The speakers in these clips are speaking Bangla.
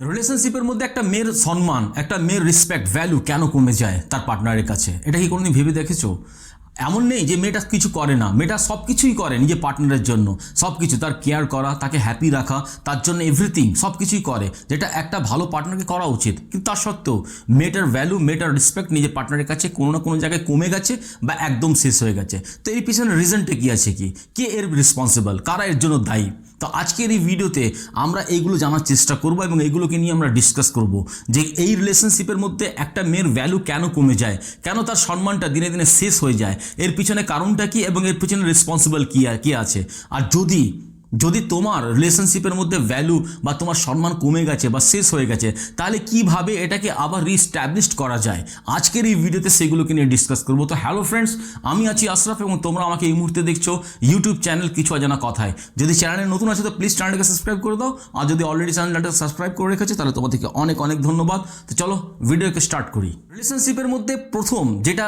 রিলেশনশিপের মধ্যে একটা মেয়ের সম্মান, একটা মেয়ের রেসপেক্ট ভ্যালু কেন কমে যায় তার পার্টনারের কাছে? এটা কি কোনোদিন ভেবে দেখেছ? এমন নেই যে মেয়েটা কিছু করে না। মেয়েটা সব কিছুই করে নিজের পার্টনারের জন্য। সব কিছু তার কেয়ার করা, তাকে হ্যাপি রাখা, তার জন্য এভরিথিং সব কিছুই করে, যেটা একটা ভালো পার্টনারকে করা উচিত। কিন্তু তার সত্ত্বেও মেয়েটার ভ্যালু মেয়েটার রেসপেক্ট নিজের পার্টনারের কাছে কোনো না কোনো জায়গায় কমে গেছে বা একদম শেষ হয়ে গেছে। তো এর পিছনে রিজনটা কী আছে কি? কে এর রেসপন্সিবল কারা এর জন্য দায়ী? তো আজকের এই ভিডিওতে আমরা এইগুলো জানার চেষ্টা করব এবং এইগুলোকে নিয়ে আমরা ডিসকাস করব যে এই রিলেশনশিপের মধ্যে একটা মেয়ের ভ্যালু কেন কমে যায়, কেন তার সম্মানটা দিনে দিনে শেষ হয়ে যায়, এর পিছনে কারণটা কি এবং এর পিছনে রেসপন্সিবল কী কী আছে? আর যদি যদি তোমার রিলেশনশিপের মধ্যে ভ্যালু বা তোমার সম্মান কমে গেছে বা শেষ হয়ে গেছে, তাহলে কীভাবে এটাকে আবার রিস্ট্যাবলিশ করা যায়? আজকের এই ভিডিওতে সেগুলোকে নিয়ে ডিসকাস করব। তো হ্যালো ফ্রেন্ডস আমি আছি আশরাফ এবং তোমরা আমাকে এই মুহূর্তে দেখছ ইউটিউব চ্যানেল কিছু অজানা কথায়। যদি চ্যানেলে নতুন আছে, তো প্লিজ চ্যানেলটাকে সাবস্ক্রাইব করে দাও। আর যদি অলরেডি চ্যানেলটা সাবস্ক্রাইব করে রেখেছো, তাহলে তোমাদেরকে অনেক অনেক ধন্যবাদ। তো চলো ভিডিওকে স্টার্ট করি। রিলেশনশিপের মধ্যে প্রথম যেটা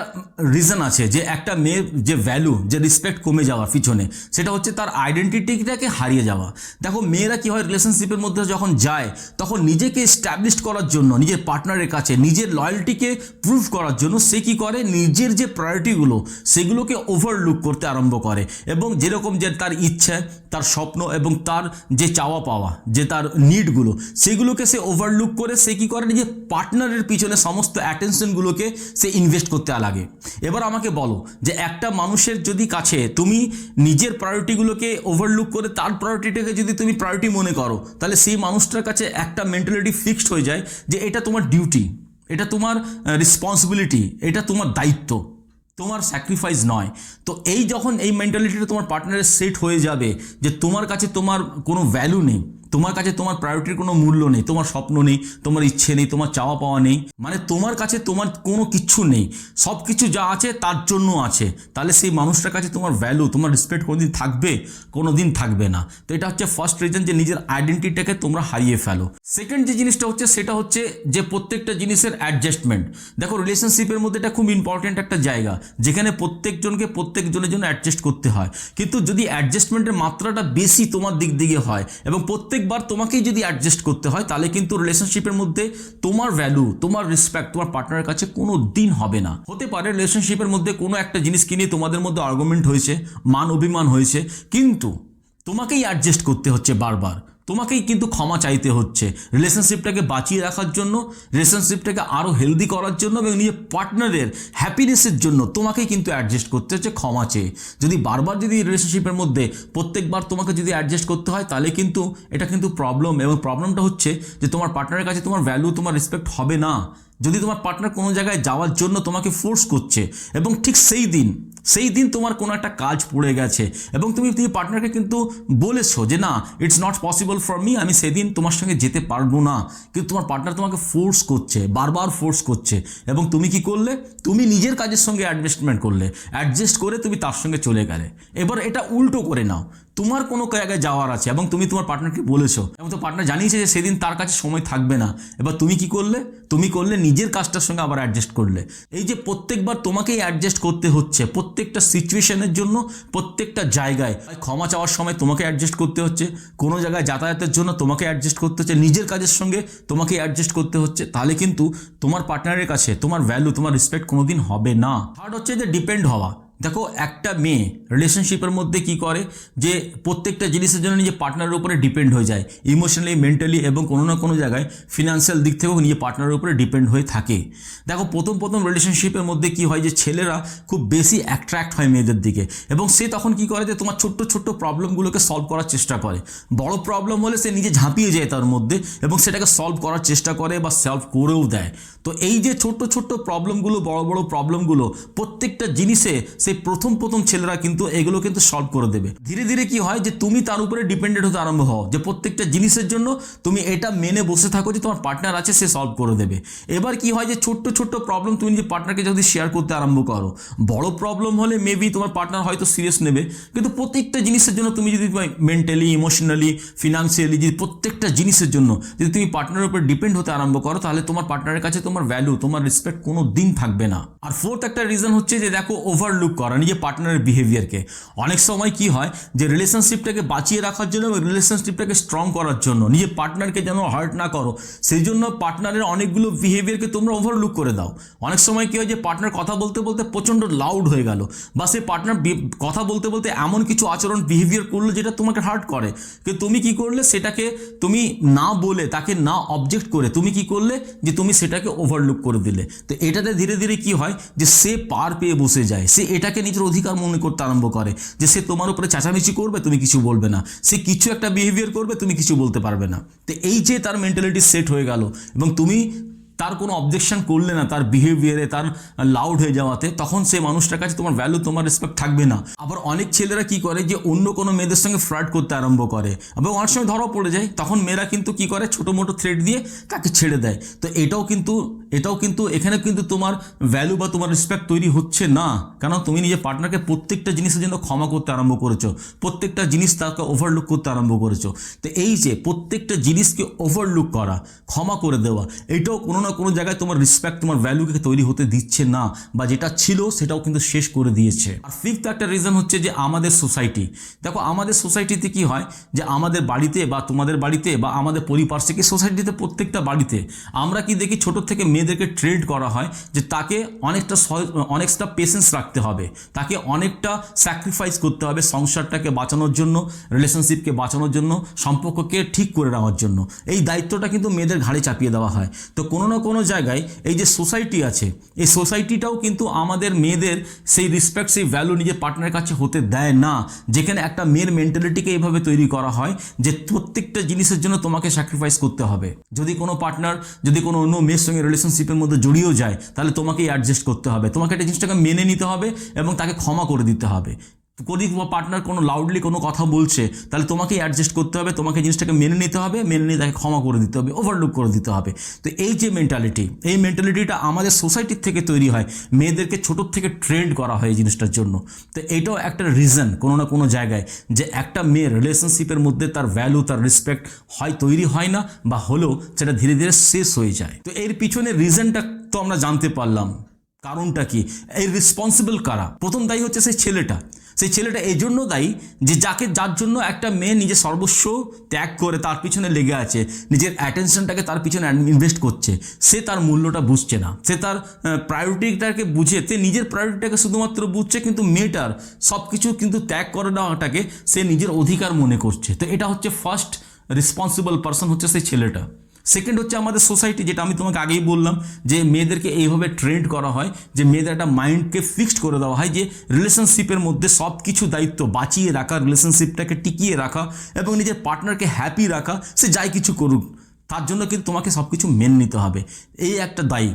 রিজন আছে যে একটা মেয়ের যে ভ্যালু যে রেসপেক্ট কমে যাওয়ার পিছনে, সেটা হচ্ছে তার আইডেন্টিটিটাকে হারিয়ে যাওয়া। দেখো, মেয়েরা কি হয় রিলেশনশিপের মধ্যে যখন যায়, তখন নিজেকে স্ট্যাবলিশ করার জন্য, নিজের পার্টনারের কাছে, নিজের লয়্যালটিকে প্রুভ করার জন্য সে কি করে? নিজের যে প্রায়োরিটিগুলো সেগুলোকে ওভারলুক করতে আরম্ভ করে। এবং যেরকম যে তার ইচ্ছে, তার স্বপ্ন এবং তার যে চাওয়া পাওয়া, যে তার নিডগুলো সেগুলোকে সে ওভারলুক করে সে কি করে? নিজের পার্টনারের পিছনে সমস্ত অ্যাটেনশনগুলোকে সে ইনভেস্ট করতে লাগে। এবার আমাকে বলো যে একটা মানুষের যদি কাছে তুমি নিজের প্রায়োরিটিগুলোকে ওভারলুক করে তার প্রায়োরিটিটাকে যদি তুমি প্রায়োরিটি মনে করো, তাহলে সেই মানুষটার কাছে একটা মেন্টালিটি ফিক্সড হয়ে যায় যে এটা তোমার ডিউটি এটা তোমার রেসপন্সিবিলিটি এটা তোমার দায়িত্ব, তোমার স্যাক্রিফাইস নয়। তো এই যখন এই মেন্টালিটিটা তোমার পার্টনারের সেট হয়ে যাবে যে তোমার কাছে তোমার কোনো ভ্যালু নেই তোমার কাছে তোমার প্রায়োরিটির কোনো মূল্য নেই, তোমার স্বপ্ন নেই, তোমার ইচ্ছে নেই, তোমার চাওয়া পাওয়া নেই। মানে তোমার কাছে তোমার কোনো কিচ্ছু নেই। সব কিছু যা আছে তার জন্য আছে। তাহলে সেই মানুষটার কাছে তোমার ভ্যালু তোমার রেসপেক্ট কোনোদিন থাকবে? কোনো দিন থাকবে না। তো এটা হচ্ছে ফার্স্ট রিজন যে নিজের আইডেন্টিটিটাকে তোমরা হারিয়ে ফেলো। সেকেন্ড যে জিনিসটা হচ্ছে, সেটা হচ্ছে যে প্রত্যেকটা জিনিসের অ্যাডজাস্টমেন্ট দেখো রিলেশনশিপের মধ্যে এটা খুব ইম্পর্টেন্ট একটা জায়গা। যেখানে প্রত্যেকজনকে প্রত্যেকজনের জন্য অ্যাডজাস্ট করতে হয়। কিন্তু যদি অ্যাডজাস্টমেন্টের মাত্রাটা বেশি তোমার দিক দিয়ে হয় এবং প্রত্যেকবার তোমাকেই যদি অ্যাডজাস্ট করতে হয়, তাহলে কিন্তু রিলেশনশিপের মধ্যে তোমার ভ্যালু তোমার রেসপেক্ট তোমার পার্টনারের কাছে কোনো দিন হবে না। হতে পারে রিলেশনশিপের মধ্যে কোনো একটা জিনিস কিনে তোমাদের মধ্যে আর্গুমেন্ট হয়েছে, মান অভিমান হয়েছে, কিন্তু তোমাকেই অ্যাডজাস্ট করতে হচ্ছে বারবার। তোমাকেই কিন্তু ক্ষমা চাইতে হচ্ছে। রিলেশনশিপটাকে বাঁচিয়ে রাখার জন্য রিলেশনশিপটাকে আরও হেলদি করার জন্য এবং নিজের পার্টনারের হ্যাপিনেসের জন্য তোমাকেই কিন্তু অ্যাডজাস্ট করতে হচ্ছে, ক্ষমা চেয়ে। যদি বারবার যদি রিলেশনশিপের মধ্যে প্রত্যেকবার তোমাকে যদি অ্যাডজাস্ট করতে হয়, তাহলে কিন্তু এটা কিন্তু প্রবলেম এবং প্রবলেমটা হচ্ছে যে তোমার পার্টনারের কাছে তোমার ভ্যালু তোমার রেসপেক্ট হবে না। যদি তোমার পার্টনার কোনো জায়গায় যাওয়ার জন্য তোমাকে ফোর্স করছে, এবং ঠিক সেই দিন সেই দিন তোমার কোনো একটা কাজ পড়ে গেছে, এবং তুমি তুমি পার্টনারকে কিন্তু বলেছ যে না it's not possible for me আমি সেদিন তোমার সঙ্গে যেতে পারব না। কিন্তু তোমার পার্টনার তোমাকে ফোর্স করছে, বারবার ফোর্স করছে, এবং তুমি কি করলে? তুমি নিজের কাজের সঙ্গে অ্যাডজাস্টমেন্ট করলে অ্যাডজাস্ট করে তুমি তার সঙ্গে চলে গেলে। এবার এটা উল্টো করে নাও। তোমার কোনো জায়গায় যাওয়ার আছে এবং তুমি তোমার পার্টনারকে বলেছ এবং তো পার্টনার জানিয়েছে যে সেদিন তার কাছে সময় থাকবে না। এবার তুমি কি করলে? তুমি করলে, নিজের কাজটার সঙ্গে আবার অ্যাডজাস্ট করলে। এই যে প্রত্যেকবার তোমাকেই অ্যাডজাস্ট করতে হচ্ছে, প্রত্যেকটা সিচুয়েশনের জন্য, প্রত্যেকটা জায়গায়। ক্ষমা চাওয়ার সময় তোমাকে অ্যাডজাস্ট করতে হচ্ছে, কোনো জায়গায় যাতায়াতের জন্য তোমাকে অ্যাডজাস্ট করতে হচ্ছে, নিজের কাজের সঙ্গে তোমাকে অ্যাডজাস্ট করতে হচ্ছে। তাহলে কিন্তু তোমার পার্টনারের কাছে তোমার ভ্যালু তোমার রেসপেক্ট কোনোদিন হবে না। থার্ড হচ্ছে যে ডিপেন্ড হওয়া। দেখো, একটা মেয়ে রিলেশনশিপের মধ্যে কি করে? যে প্রত্যেকটা জিনিসের জন্য নিজের পার্টনারের উপরে ডিপেন্ড হয়ে যায়। ইমোশনালি মেন্টালি এবং কোনো না কোনো জায়গায় ফিনান্সিয়াল দিক থেকেও নিজের পার্টনারের উপরে ডিপেন্ড হয়ে থাকে। দেখো, প্রথম প্রথম রিলেশনশিপের মধ্যে কি হয় যে, ছেলেরা খুব বেশি অ্যাট্রাক্ট হয় মেয়েদের দিকে এবং সে তখন কি করে যে, তোমার ছোট্ট ছোট্ট প্রবলেমগুলোকে সলভ করার চেষ্টা করে। বড় প্রবলেম হলে সে নিজে ঝাঁপিয়ে যায় তার মধ্যে এবং সেটাকে সলভ করার চেষ্টা করে বা সলভ করেও দেয়। তো এই যে ছোট্ট ছোট্ট প্রবলেমগুলো বড় বড় প্রবলেমগুলো প্রত্যেকটা জিনিসে সেই প্রথম প্রথম ছেলেরা কিন্তু এগুলো কিন্তু সলভ করে দেবে। ধীরে ধীরে কি হয় যে তুমি তার উপরে ডিপেন্ডেন্ট হতে আরম্ভ হও, যে প্রত্যেকটা জিনিসের জন্য তুমি এটা মেনে বসে থাকো যে তোমার পার্টনার আছে, সে সলভ করে দেবে। এবার কি হয় যে ছোট্ট ছোট্ট প্রবলেম তুমি যে পার্টনারকে যদি শেয়ার করতে আরম্ভ করো, বড় প্রবলেম হলে মেবি তোমার পার্টনার হয়তো সিরিয়াস নেবে। কিন্তু প্রত্যেকটা জিনিসের জন্য তুমি যদি মেন্টালি ইমোশনালি ফিনান্সিয়ালি যদি প্রত্যেকটা জিনিসের জন্য যদি তুমি পার্টনারের উপর ডিপেন্ড হতে আরম্ভ করো, তাহলে তোমার পার্টনারের কাছে তোমার ভ্যালু তোমার রেসপেক্ট কোনো দিন থাকবে না। আর ফোর্থ একটা রিজন হচ্ছে যে দেখো ওভারলুক করা নিজের পার্টনারের বিহেভিয়ারকে অনেক সময় কি হয় যে রিলেশনশিপটাকে বাঁচিয়ে রাখার জন্য এবং রিলেশনশিপটাকে স্ট্রং করার জন্য নিজের পার্টনারকে যেন হার্ট না করো, সেই জন্য পার্টনারের অনেকগুলো বিহেভিয়ারকে তোমরা ওভারলুক করে দাও। অনেক সময় কি হয় যে পার্টনার কথা বলতে বলতে প্রচণ্ড লাউড হয়ে গেল, বা সেই পার্টনার কথা বলতে বলতে এমন কিছু আচরণ বিহেভিয়ার করল যেটা তোমাকে হার্ট করে কিন্তু তুমি কি করলে সেটাকে তুমি না বলে, তাকে না অবজেক্ট করে তুমি কি করলে যে তুমি সেটাকে ওভারলুক করে দিলে। তো এটাতে ধীরে ধীরে কি হয় যে সে পার পেয়ে বসে যায়, সে এটাকে নিজের অধিকার মনে করতে আরম্ভ করে যে সে তোমার উপরে চেঁচামেচি করবে, তুমি কিছু বলবে না। সে কিছু একটা বিহেভিয়ার করবে, তুমি কিছু বলতে পারবে না। তো এই যে তার মেন্টালিটি সেট হয়ে গেল এবং তুমি তার কোনো অবজেকশন করলে না, তার বিহেভিয়ারে তার লাউড হয়ে যাওয়াতে, তখন সে মানুষটার কাছে তোমার ভ্যালু তোমার রেসপেক্ট থাকবে না। আবার অনেক ছেলেরা কি করে যে, অন্য কোনো মেয়েদের সঙ্গে ফ্লার্ট করতে আরম্ভ করে। এবং অনেক সময় ধরা পড়ে যায়, তখন মেয়েরা কিন্তু কি করে, ছোটো মোটো থ্রেড দিয়ে তাকে ছেড়ে দেয়। তো এটাও কিন্তু এটাও কিন্তু, এখানে কিন্তু তোমার ভ্যালু বা তোমার রেসপেক্ট তৈরি হচ্ছে না। কারণ তুমি নিজের পার্টনারকে প্রত্যেকটা জিনিসের জন্য ক্ষমা করতে আরম্ভ করেছ। প্রত্যেকটা জিনিস তাকে ওভারলুক করতে আরম্ভ করেছ। তো এই যে, প্রত্যেকটা জিনিসকে ওভারলুক করা, ক্ষমা করে দেওয়া, এটাও কোনো না কোনো জায়গায় তোমার রেসপেক্ট তোমার ভ্যালুকে তৈরি হতে দিচ্ছে না বা যেটা ছিল সেটাও কিন্তু শেষ করে দিয়েছে। আর ফিফথ একটা রিজন হচ্ছে যে আমাদের সোসাইটি দেখো, আমাদের সোসাইটিতে কি হয় যে আমাদের বাড়িতে বা তোমাদের বাড়িতে বা আমাদের পরিপার্শ্বিক সোসাইটিতে প্রত্যেকটা বাড়িতে আমরা কি দেখি ছোট থেকে মেয়েদেরকে ট্রেড করা হয় যে তাকে অনেকটা অনেকটা পেশেন্স রাখতে হবে। তাকে অনেকটা স্যাক্রিফাইস করতে হবে সংসারটাকে বাঁচানোর জন্য রিলেশনশিপকে বাঁচানোর জন্য, সম্পর্ককে ঠিক করে নেওয়ার জন্য। এই দায়িত্বটা কিন্তু মেয়েদের ঘাড়ে চাপিয়ে দেওয়া হয়। তো কোনো না কোনো জায়গায় এই যে সোসাইটি আছে, এই সোসাইটিটাও কিন্তু আমাদের মেয়েদের সেই রেসপেক্ট সেই ভ্যালু নিজের পার্টনারের কাছে হতে দেয় না। যেখানে একটা মেয়ের মেন্টালিটিকে এইভাবে তৈরি করা হয় যে প্রত্যেকটা জিনিসের জন্য তোমাকে স্যাক্রিফাইস করতে হবে। যদি কোনো পার্টনার যদি কোনো অন্য মেয়ের সঙ্গে রিলেশনশিপের মধ্যে জড়িয়েও যায়, তাহলে তোমাকেই অ্যাডজাস্ট করতে হবে। তোমাকে একটা জিনিসটাকে মেনে নিতে হবে এবং তাকে ক্ষমা করে দিতে হবে। যদি তোমার পার্টনার কোনো লাউডলি কোনো কথা বলছে, তাহলে তোমাকেই অ্যাডজাস্ট করতে হবে, তোমাকে জিনিসটাকে মেনে নিতে হবে, মেনে নিয়ে তাকে ক্ষমা করে দিতে হবে ওভারলুক করে দিতে হবে। তো এই যে মেন্টালিটি এই মেন্টালিটিটা আমাদের সোসাইটির থেকে তৈরি হয়, মেয়েদেরকে ছোটোর থেকে ট্রেন্ড করা হয় এই জিনিসটার জন্য। তো এটাও একটা রিজন কোনো না কোনো জায়গায় যে একটা মেয়ের রিলেশনশিপের মধ্যে তার ভ্যালু তার রেসপেক্ট হয়, তৈরি হয় না বা হলেও সেটা ধীরে ধীরে শেষ হয়ে যায়। তো এর পিছনে রিজনটা তো আমরা জানতে পারলাম। কারণটা কি? এই রেসপন্সিবল কারা? প্রথম দায়ী হচ্ছে সেই ছেলেটা। সেই ছেলেটা এই জন্য দায়ী যে যাকে, যার জন্য একটা মেয়ে নিজের সর্বস্ব ত্যাগ করে তার পিছনে লেগে আছে, নিজের অ্যাটেনশনটাকে তার পিছনে ইনভেস্ট করছে, সে তার মূল্যটা বুঝছে না। সে তার প্রায়োরিটিটাকে বুঝে, সে নিজের প্রায়োরিটিটাকে শুধুমাত্র বুঝছে কিন্তু মেয়েটার সব কিছু কিন্তু ত্যাগ করে দেওয়াটাকে সে নিজের অধিকার মনে করছে। তো এটা হচ্ছে ফার্স্ট রেসপন্সিবল পার্সন হচ্ছে সেই ছেলেটা। সেকেন্ড হচ্ছে আমাদের সোসাইটি যেটা আমি তোমাকে আগেই বললাম যে মেয়েদেরকে এইভাবে ট্রেন্ড করা হয়, যে মেয়েদের একটা মাইন্ডকে ফিক্সড করে দেওয়া হয়, যে রিলেশনশিপের মধ্যে সব কিছু দায়িত্ব বাঁচিয়ে রাখা রিলেশনশিপটাকে টিকিয়ে রাখা এবং নিজের পার্টনারকে হ্যাপি রাখা, সে যাই কিছু করুক, তার জন্য কিন্তু তোমাকে সব কিছু মেনে নিতে হবে। এই একটা দায়ী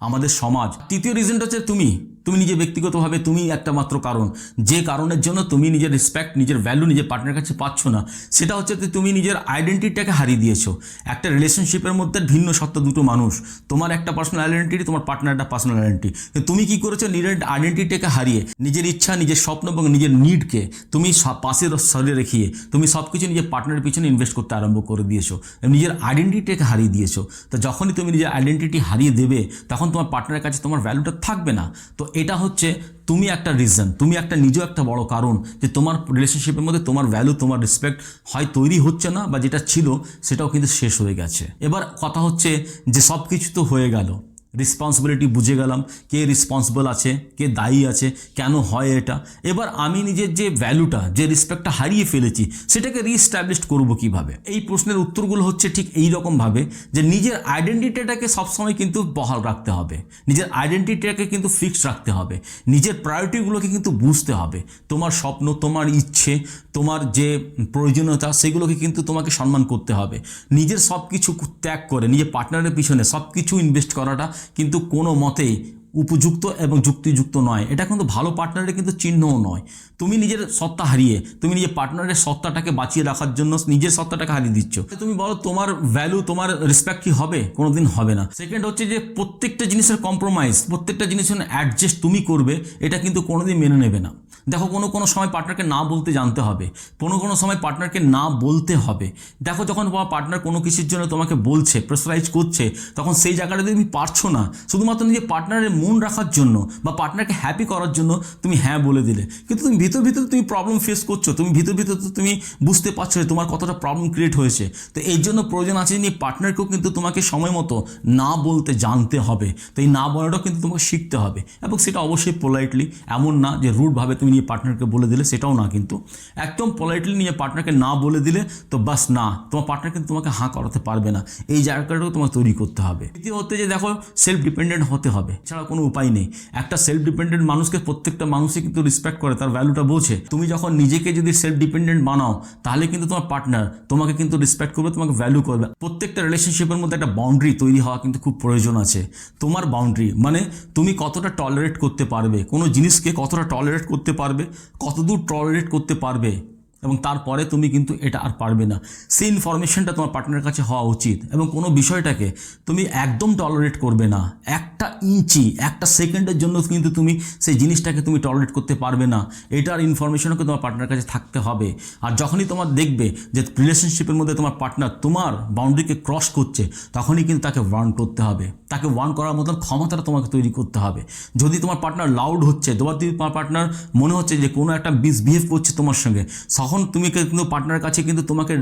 আমাদের সমাজ। তৃতীয় রিজনটা হচ্ছে তুমি। তুমি নিজে ব্যক্তিগতভাবে তুমি একটা মাত্র কারণ। যে কারণের জন্য তুমি নিজের রেসপেক্ট নিজের ভ্যালু নিজের পার্টনারের কাছে পাচ্ছ না, সেটা হচ্ছে যে তুমি নিজের আইডেন্টিটিটাকে হারিয়ে দিয়েছ। একটা রিলেশনশিপের মধ্যে ভিন্ন সত্তা দুটো মানুষ। তোমার একটা পার্সোনাল আইডেন্টিটি তোমার পার্টনার একটা পার্সোনাল আইডেন্টি তুমি কি করেছ? নিজের আইডেন্টিটিটাকে হারিয়ে, নিজের ইচ্ছা, নিজের স্বপ্ন এবং নিজের নিডকে তুমি পাশে সরিয়ে রেখিয়ে তুমি সব কিছু নিজের পার্টনারের পিছনে ইনভেস্ট করতে আরম্ভ করে দিয়েছ। নিজের আইডেন্টিটিটাকে হারিয়ে দিয়েছ। তো যখনই তুমি নিজের আইডেন্টিটি হারিয়ে দেবে, তখন তোমার পার্টনারের কাছে তোমার ভ্যালুটা থাকবে না। তো এটা হচ্ছে তুমি একটা রিজন তুমি একটা নিজেও একটা বড় কারণ যে তোমার রিলেশনশিপের মধ্যে তোমার ভ্যালু তোমার রেসপেক্ট হয় তৈরি হচ্ছে না বা যেটা ছিল সেটাও কিন্তু শেষ হয়ে গেছে। এবার কথা হচ্ছে যে সব কিছু তো হয়ে গেল। রেসপন্সিবিলিটি বুঝে গেলাম। কে রেসপন্সিবল আছে, কে দায়ী আছে, কেন হয় এটা? এবার আমি নিজের যে ভ্যালুটা যে রেসপেক্টটা হারিয়ে ফেলেছি, সেটাকে রিস্টাবলিশ করব কীভাবে? এই প্রশ্নের উত্তরগুলো হচ্ছে ঠিক এই রকমভাবে যে নিজের আইডেন্টিটিটাকে সবসময় কিন্তু বহাল রাখতে হবে। নিজের আইডেন্টিটিটাকে কিন্তু ফিক্সড রাখতে হবে। নিজের প্রায়োরিটিগুলোকে কিন্তু বুঝতে হবে। তোমার স্বপ্ন, তোমার ইচ্ছে, তোমার যে প্রয়োজনীয়তা, সেগুলোকে কিন্তু তোমাকে সম্মান করতে হবে। নিজের সব কিছু ত্যাগ করে, নিজের পার্টনারের পিছনে সব কিছু ইনভেস্ট করাটা কিন্তু কোনো মতেই উপযুক্ত এবং যুক্তিযুক্ত নয়। এটা কিন্তু ভালো পার্টনারের কিন্তু চিহ্নও নয়। তুমি নিজের সত্তা হারিয়ে, তুমি নিজের পার্টনারের সত্তাটাকে বাঁচিয়ে রাখার জন্য নিজের সত্তাটাকে হারিয়ে দিচ্ছ। তুমি বলো, তোমার ভ্যালু তোমার রেসপেক্ট কি হবে? কোনোদিন হবে না। সেকেন্ড হচ্ছে যে, প্রত্যেকটা জিনিসের কম্প্রোমাইজ প্রত্যেকটা জিনিসের অ্যাডজাস্ট তুমি করবে, এটা কিন্তু কোনোদিন মেনে নেবে না। দেখো, কোনো কোনো সময় পার্টনারকে না বলতে জানতে হবে। কোনো কোনো সময় পার্টনারকে না বলতে হবে। দেখো, যখন তোমার পার্টনার কোনো কিছুর জন্য তোমাকে বলছে প্রেসারাইজ করছে, তখন সেই জায়গাটা তুমি পারছ না, শুধুমাত্র নিজের পার্টনারের মন রাখার জন্য বা পার্টনারকে হ্যাপি করার জন্য তুমি হ্যাঁ বলে দিলে। কিন্তু তুমি ভিতর ভিতরে তুমি প্রবলেম ফেস করছ, তুমি ভিতর ভিতর তো তুমি বুঝতে পারছ যে তোমার কতটা প্রবলেম ক্রিয়েট হয়েছে। তো এর জন্য প্রয়োজন আছে যে পার্টনারকেও কিন্তু তোমাকে সময় মতো না বলতে জানতে হবে। তো এই না বলাটাও কিন্তু তোমাকে শিখতে হবে। এবং সেটা অবশ্যই পোলাইটলি এমন না যে রুটভাবে তুমি নিয়ে পার্টনারকে বলে দিলে, সেটাও না কিন্তু। একদম পোলাইটলি নিয়ে পার্টনারকে না বলে দিলে তো বাস না, তোমার পার্টনার কিন্তু তোমাকে হাঁ করাতে পারবে না। এই জায়গাটাও তোমাকে তৈরি করতে হবে। দ্বিতীয় হতে যে দেখো সেলফ ডিপেন্ডেন্ট হতে হবে। ছাড়া কোনো উপায় নেই। একটা সেলফ ডিপেন্ডেন্ট মানুষকে প্রত্যেকটা মানুষই কিন্তু রেসপেক্ট করে, তার ভ্যালুটা বোঝে। তুমি যখন নিজেকে যদি সেলফ ডিপেন্ডেন্ট বানাও, তাহলে কিন্তু তোমার পার্টনার তোমাকে কিন্তু রেসপেক্ট করবে, তোমাকে ভ্যালু করবে। প্রত্যেকটা রিলেশনশিপের মধ্যে একটা বাউন্ডারি তৈরি হওয়া কিন্তু খুব প্রয়োজন আছে। তোমার বাউন্ডারি মানে তুমি কতটা টলারেট করতে পারবে? কোনো জিনিসকে কতটা টলারেট করতে পারবে? কতদূর টলারেট করতে পারবে? এবং তারপরে তুমি কিন্তু এটা আর পারবে না। সেই ইনফরমেশনটা তোমার পার্টনারের কাছে হওয়া উচিত এবং কোনো বিষয়টাকে তুমি একদম টলারেট করবে না। একটা ইঞ্চি, একটা সেকেন্ডের জন্য কিন্তু তুমি সেই জিনিসটাকে তুমি টলারেট করতে পারবে না। এটার ইনফরমেশনও তোমার পার্টনারের কাছে থাকতে হবে। আর যখনই তোমার দেখবে যে রিলেশনশিপের মধ্যে তোমার পার্টনার তোমার বাউন্ডারিকে ক্রস করছে, তখনই কিন্তু তাকে ওয়ার্ন করতে হবে। তাকে ওয়ার্ন করার মতন ক্ষমতাটা তোমাকে তৈরি করতে হবে। যদি তোমার পার্টনার লাউড হচ্ছে, তোমার তোমার পার্টনার মনে হচ্ছে যে কোনো একটা মিসবিহেভ করছে তোমার সঙ্গে তখন তুমি কিন্তু পার্টনার কাছে কিন্তু তোমাকে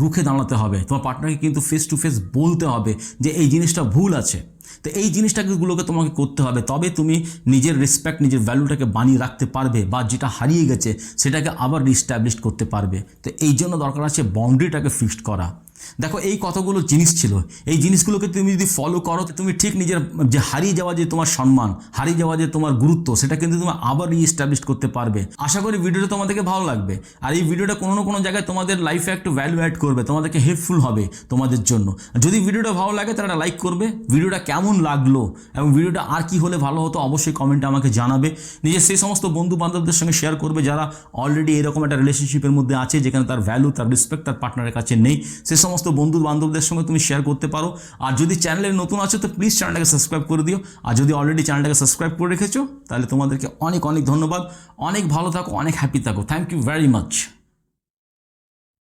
রুখে দাঁড়াতে হবে। তোমার পার্টনারকে কিন্তু ফেস টু ফেস বলতে হবে যে এই জিনিসটা ভুল আছে। তো এই জিনিসটাগুলোকে তোমাকে করতে হবে। তবে তুমি নিজের রেসপেক্ট নিজের ভ্যালুটাকে বানিয়ে রাখতে পারবে বা যেটা হারিয়ে গেছে সেটাকে আবার রিস্টাবলিশ করতে পারবে। তো এই জন্য দরকার আছে বাউন্ডারিটাকে ফিক্সড করা। দেখো, এই কতগুলো জিনিস ছিল। এই জিনিসগুলোকে তুমি যদি ফলো করো তুমি ঠিক নিজের, যে হারিয়ে যাওয়া যে তোমার সম্মান, হারিয়ে যাওয়া যে তোমার গুরুত্ব, সেটা কিন্তু তুমি আবার রিএস্টাবলিশ করতে পারবে। আশা করি ভিডিওটা তোমাদেরকে ভালো লাগবে। আর এই ভিডিওটা কোনো না কোনো জায়গায় তোমাদের লাইফে একটু ভ্যালু অ্যাড করবে, তোমাদেরকে হেল্পফুল হবে তোমাদের জন্য। যদি ভিডিওটা ভালো লাগে, তাহলে একটা লাইক করবে। ভিডিওটা কেমন লাগল এবং ভিডিওটা আর কি হলে ভালো হতো, অবশ্যই কমেন্টে আমাকে জানাবে। নিজের সেই সমস্ত বন্ধু বান্ধবদের সঙ্গে শেয়ার করবে, যারা অলরেডি এরকম একটা রিলেশনশিপের মধ্যে আছে, যেখানে তার ভ্যালু তার রেসপেক্ট তার পার্টনারের কাছে নেই। সে সমস্ত বন্ধু বান্ধবদের সঙ্গে তুমি শেয়ার করতে পারো। আর যদি চ্যানেলে নতুন আছো, তো প্লিজ চ্যানেলটাকে সাবস্ক্রাইব করে দিও। আর যদি অলরেডি চ্যানেলটাকে সাবস্ক্রাইব করে রেখেছো, তাহলে তোমাদেরকে অনেক অনেক ধন্যবাদ। অনেক ভালো থাকো, অনেক হ্যাপি থাকো। Thank you very much